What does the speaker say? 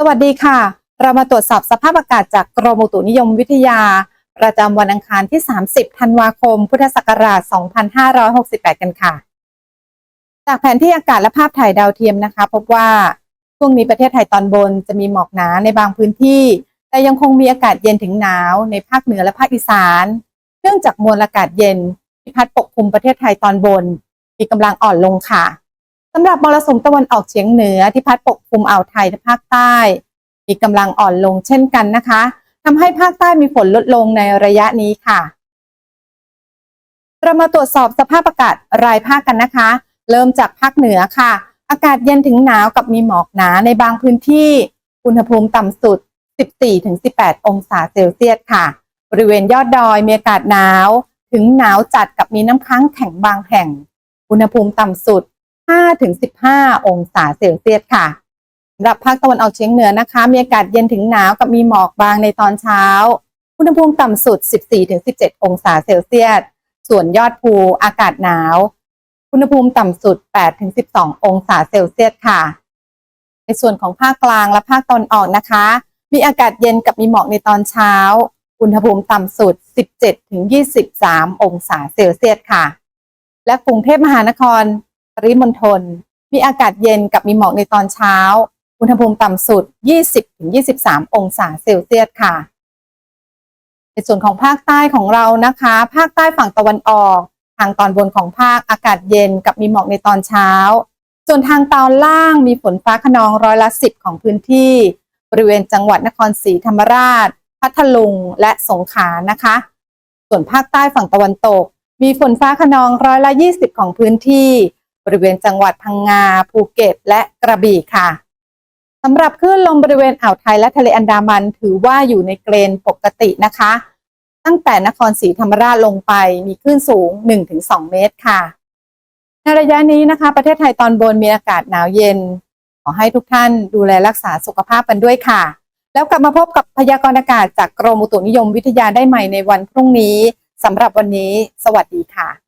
สวัสดีค่ะ เรามาตรวจสอบสภาพอากาศจากกรมอุตุนิยมวิทยา ประจำวันอังคารที่ 30 ธันวาคม พุทธศักราช 2568 กันค่ะ จากแผนที่อากาศและภาพถ่ายดาวเทียมนะคะ พบว่าช่วงนี้ประเทศไทยตอนบนจะมีหมอกหนาในบางพื้นที่ แต่ยังคงมีอากาศเย็นถึงหนาวในภาคเหนือและภาคอีสาน เนื่องจากมวลอากาศเย็นที่พัดปกคลุมประเทศไทยตอนบน มีกำลังอ่อนลงค่ะ สำหรับมรสุมตะวันออกเฉียงเหนือที่พัดปกคลุมอ่าวไทยและภาคใต้ มีกำลังอ่อนลงเช่นกันนะคะทำให้ภาคใต้มีฝนลดลงในระยะนี้ค่ะ เรามาตรวจสอบสภาพอากาศรายภาคกันนะคะ เริ่มจากภาคเหนือค่ะ อากาศเย็นถึงหนาวกับมีหมอกหนาในบางพื้นที่ อุณหภูมิต่ำสุด 14-18 องศาเซลเซียสค่ะ บริเวณยอดดอยมีอากาศหนาว ถึงหนาวจัดกับมีน้ำค้างแข็งบางแห่ง อุณหภูมิต่ำสุด 5-15 องศาเซลเซียสค่ะสำหรับภาคตะวันออกเฉียงเหนือนะคะ มีอากาศเย็นถึงหนาวกับมีหมอกบางในตอนเช้า อุณหภูมิต่ำสุด 14-17 องศาเซลเซียส ส่วนยอดภูอากาศหนาว อุณหภูมิต่ำสุด 8-12 องศาเซลเซียสค่ะ ในส่วนของภาคกลางและภาคตะวันออกนะคะ มีอากาศเย็นกับมีหมอกในตอนเช้า อุณหภูมิต่ำสุด 17-23 องศาเซลเซียสค่ะ และกรุงเทพมหานคร ริมณฑลมีอากาศเย็นกับมีหมอกในตอนเช้า อุณหภูมิต่ำสุด 20-23 องศาเซลเซียสค่ะ ในส่วนของภาคใต้ของเรานะคะ ภาคใต้ฝั่งตะวันออก ทางตอนบนของภาคอากาศเย็นกับมีหมอกในตอนเช้า ส่วนทางตอนล่างมีฝนฟ้าขนองร้อยละสิบของพื้นที่ บริเวณจังหวัดนครศรีธรรมราช พัทลุง และสงขลานะคะ ส่วนภาคใต้ฝั่งตะวันตก มีฝนฟ้าขนองร้อยละ 20 ของพื้นที่ บริเวณจังหวัดพังงา ภูเก็ต และกระบี่ค่ะสำหรับคลื่นลมบริเวณอ่าวไทยและทะเลอันดามันถือว่าอยู่ในเกณฑ์ปกตินะคะ ตั้งแต่นครศรีธรรมราชลงไปมีคลื่นสูง 1-2 เมตรค่ะในระยะนี้นะคะ ประเทศไทยตอนบนมีอากาศหนาวเย็น ขอให้ทุกท่านดูแลรักษาสุขภาพกันด้วยค่ะ แล้วกลับมาพบกับพยากรณ์อากาศจากกรมอุตุนิยมวิทยาได้ใหม่ในวันพรุ่งนี้สำหรับวันนี้ สวัสดีค่ะ